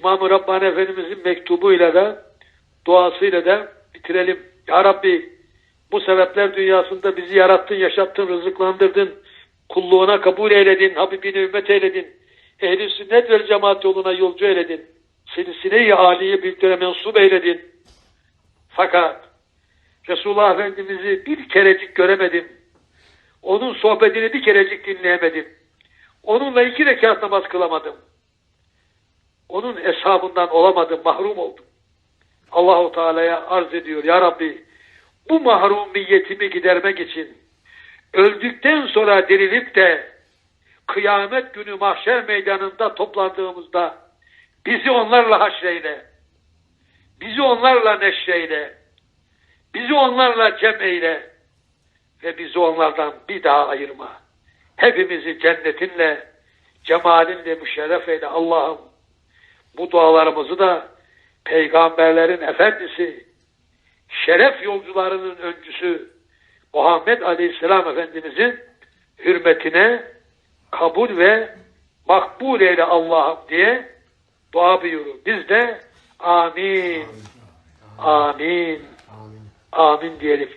İmam-ı Rabbani Efendimizin mektubuyla da duasıyla da bitirelim. Ya Rabbi bu sebepler dünyasında bizi yarattın, yaşattın, rızıklandırdın. Kulluğuna kabul eyledin, Habibine ümmet eyledin. Ehli sünnet ve cemaat yoluna yolcu eyledin. Silsile-i âliye büyüklere mensup eyledin. Fakat Resulullah Efendimiz'i bir kerecik göremedim. Onun sohbetini bir kerecik dinleyemedim. Onunla iki rekat namaz kılamadım. Onun hesabından olamadım, mahrum oldum. Allahu Teala'ya arz ediyor. Ya Rabbi bu mahrumiyetimi gidermek için öldükten sonra dirilip de kıyamet günü mahşer meydanında toplandığımızda bizi onlarla haşreyle, bizi onlarla neşreyle, bizi onlarla cem eyle ve bizi onlardan bir daha ayırma. Hepimizi cennetinle, cemalinle müşerref eyle Allah'ım. Bu dualarımızı da peygamberlerin efendisi, şeref yolcularının öncüsü Muhammed Aleyhisselam Efendimizin hürmetine kabul ve makbul eyle Allah'ım diye dua buyurur. Biz de amin, amin, Amin. amin diyelim.